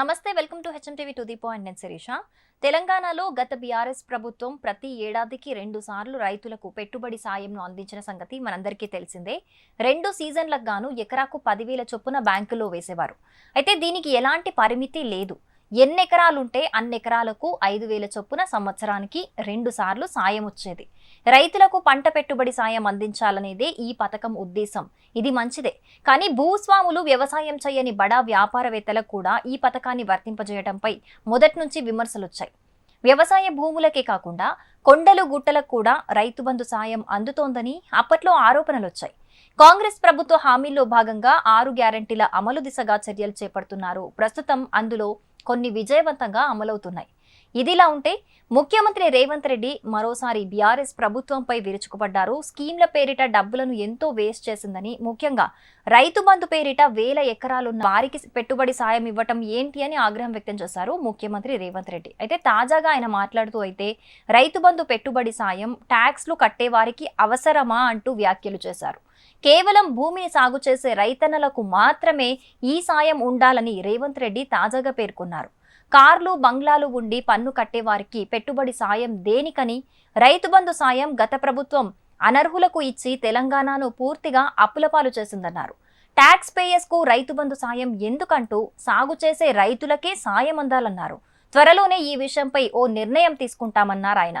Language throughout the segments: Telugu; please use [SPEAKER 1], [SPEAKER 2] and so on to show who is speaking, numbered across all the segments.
[SPEAKER 1] నమస్తే welcome to HMTV to the point. నేను శిరీష. తెలంగాణలో గత బీఆర్ఎస్ ప్రభుత్వం ప్రతి ఏడాదికి రెండు సార్లు రైతులకు పెట్టుబడి సాయంను అందించిన సంగతి మనందరికీ తెలిసిందే. రెండు సీజన్లకు గాను ఎకరాకు పదివేల చొప్పున బ్యాంకులో వేసేవారు. అయితే దీనికి ఎలాంటి పరిమితి లేదు. ఎన్ని ఎకరాలుంటే అన్ని ఎకరాలకు ఐదు వేల చొప్పున సంవత్సరానికి రెండు సార్లు సాయం వచ్చేది రైతులకు పంట పెట్టుబడి సాయం అందించాలనేదే ఈ పథకం ఉద్దేశం. ఇది మంచిదే. కానీ భూస్వాములు వ్యవసాయం చేయని బడా వ్యాపారవేత్తలకు కూడా ఈ పథకాన్ని వర్తింపజేయడంపై మొదటి నుంచి విమర్శలొచ్చాయి. వ్యవసాయ భూములకే కాకుండా కొండలు గుట్టలకు కూడా రైతు బంధు సాయం అందుతోందని అప్పట్లో ఆరోపణలు వచ్చాయి కాంగ్రెస్ ప్రభుత్వ హామీల్లో భాగంగా ఆరు గ్యారంటీల అమలు దిశగా చర్యలు చేపడుతున్నారు. ప్రస్తుతం అందులో కొన్ని విజయవంతంగా అమలవుతున్నాయి. ఇదిలా ఉంటే ముఖ్యమంత్రి రేవంత్ రెడ్డి మరోసారి బీఆర్ఎస్ ప్రభుత్వంపై విరుచుకుపడ్డారు. స్కీమ్ల పేరిట డబ్బులను ఎంతో వేస్ట్ చేసిందని ముఖ్యంగా రైతు బంధు పేరిట వేల ఎకరాలున్న వారికి పెట్టుబడి సాయం ఇవ్వటం ఏంటి అని ఆగ్రహం వ్యక్తం చేశారు ముఖ్యమంత్రి రేవంత్ రెడ్డి. అయితే తాజాగా ఆయన మాట్లాడుతూ అయితే రైతు బంధు పెట్టుబడి సాయం ట్యాక్స్లు కట్టే వారికి అవసరమా అంటూ వ్యాఖ్యలు చేశారు. కేవలం భూమిని సాగు చేసే రైతన్నలకు మాత్రమే ఈ సాయం ఉండాలని రేవంత్ రెడ్డి తాజాగా పేర్కొన్నారు. కార్లు బంగ్లాలు ఉండి పన్ను కట్టేవారికి పెట్టుబడి సాయం దేనికని? రైతు బంధు సాయం గత ప్రభుత్వం అనర్హులకు ఇచ్చి తెలంగాణను పూర్తిగా అప్పులపాలు చేసిందన్నారు. ట్యాక్స్ పేయర్స్కు రైతు బంధు సాయం ఎందుకంటూ సాగు చేసే రైతులకే సాయం అందాలన్నారు. త్వరలోనే ఈ విషయంపై ఓ నిర్ణయం తీసుకుంటామన్నారు ఆయన.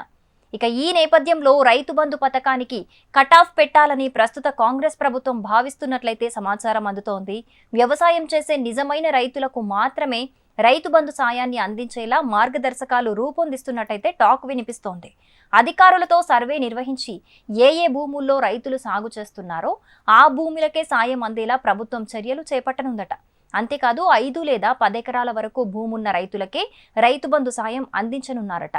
[SPEAKER 1] ఇక ఈ నేపథ్యంలో రైతు బంధు పథకానికి కటాఫ్ పెట్టాలని ప్రస్తుత కాంగ్రెస్ ప్రభుత్వం భావిస్తున్నట్లయితే సమాచారం అందుతోంది. వ్యవసాయం చేసే నిజమైన రైతులకు మాత్రమే రైతు బంధు సాయాన్ని అందించేలా మార్గదర్శకాలు రూపొందిస్తున్నట్టయితే టాక్ వినిపిస్తోంది. అధికారులతో సర్వే నిర్వహించి ఏ ఏ భూముల్లో రైతులు సాగు చేస్తున్నారో ఆ భూములకే సాయం అందేలా ప్రభుత్వం చర్యలు చేపట్టనుందట. అంతేకాదు ఐదు లేదా పదెకరాల వరకు భూమున్న రైతులకే రైతు బంధు సాయం అందించనున్నారట.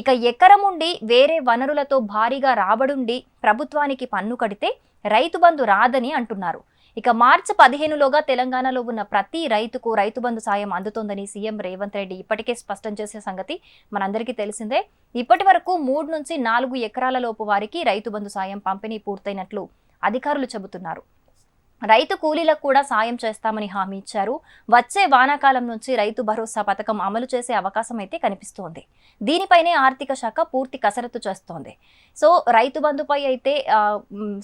[SPEAKER 1] ఇక ఎకరం ఉండి వేరే వనరులతో భారీగా రాబడుండి ప్రభుత్వానికి పన్ను కడితే రైతు బంధు రాదని అంటున్నారు. ఇక మార్చి పదిహేనులోగా తెలంగాణలో ఉన్న ప్రతి రైతుకు రైతు బంధు సాయం అందుతోందని సీఎం రేవంత్ రెడ్డి ఇప్పటికే స్పష్టం చేసే సంగతి మనందరికీ తెలిసిందే. ఇప్పటి వరకు మూడు నుంచి నాలుగు ఎకరాల లోపు వారికి రైతు బంధు సాయం పంపిణీ పూర్తయినట్లు అధికారులు చెబుతున్నారు. రైతు కూలీలకు కూడా సాయం చేస్తామని హామీ ఇచ్చారు. వచ్చే వానాకాలం నుంచి రైతు భరోసా పథకం అమలు చేసే అవకాశం అయితే కనిపిస్తోంది. దీనిపైనే ఆర్థిక శాఖ పూర్తి కసరత్తు చేస్తోంది. సో రైతు బంధుపై అయితే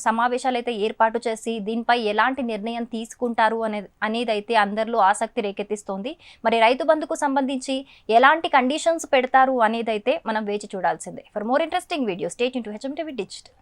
[SPEAKER 1] సమావేశాలు అయితే ఏర్పాటు చేసి దీనిపై ఎలాంటి నిర్ణయం తీసుకుంటారు అనే అనేది అయితే అందరిలో ఆసక్తి రేకెత్తిస్తోంది. మరి రైతు బంధుకు సంబంధించి ఎలాంటి కండిషన్స్ పెడతారు అనేది అయితే మనం వేచి చూడాల్సిందే. For more interesting video stay tuned to HM digital